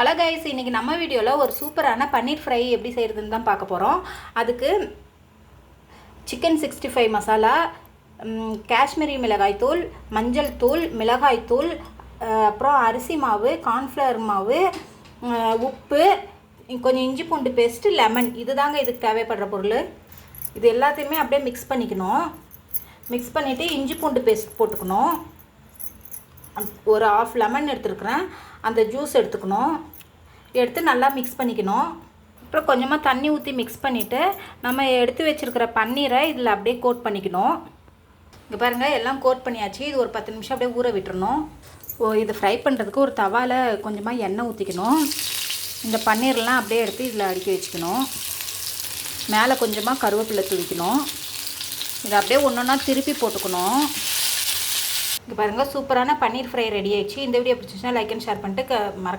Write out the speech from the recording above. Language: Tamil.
ஹலோ கைஸ் இன்றைக்கி நம்ம வீடியோவில் ஒரு சூப்பரான பன்னீர் ஃப்ரை எப்படி செய்கிறதுன்னு தான் பார்க்க போகிறோம் அதுக்கு chicken sixty five masala Kashmiri மிளகாய் தூள் மஞ்சள் தூள் மிளகாய் தூள் அப்புறம் அரிசி மாவு கார்ன்ஃப்ளவர் மாவு உப்பு கொஞ்சம் இஞ்சி பூண்டு பேஸ்ட்டு லெமன் இதுதாங்க இதுக்கு தேவைப்படுற பொருள். இது எல்லாத்தையுமே அப்படியே மிக்ஸ் பண்ணிக்கணும். மிக்ஸ் பண்ணிவிட்டு இஞ்சி பூண்டு பேஸ்ட் போட்டுக்கணும். ஒரு ஆஃப் லெமன் எடுத்துருக்குறேன். அந்த ஜூஸ் எடுத்துக்கணும். எடுத்து நல்லா மிக்ஸ் பண்ணிக்கணும். அப்புறம் கொஞ்சமாக தண்ணி ஊற்றி மிக்ஸ் பண்ணிவிட்டு நம்ம எடுத்து வச்சுருக்கிற பன்னீரை இதில் அப்படியே கோட் பண்ணிக்கணும். இங்கே பாருங்கள் எல்லாம் கோட் பண்ணியாச்சு. இது ஒரு பத்து நிமிஷம் அப்படியே ஊற விட்டுறணும். ஓ இது ஃப்ரை பண்ணுறதுக்கு ஒரு தவாவில் கொஞ்சமாக எண்ணெய் ஊற்றிக்கணும் இந்த பன்னீர்லாம் அப்படியே எடுத்து இதில் அடுக்கி வச்சுக்கணும். மேலே கொஞ்சமாக கருவேப்பிலை தூவிக்கணும். இதை அப்படியே ஒன்று ஒன்றா திருப்பி போட்டுக்கணும். இங்கே பாருங்கள் சூப்பரான பன்னீர் ஃப்ரை ரெடி ஆயிடுச்சு. இந்த வீடியோ பிடிச்சிச்சுன்னா லைக் அண்ட் ஷேர் பண்ணிட்டு மறக்க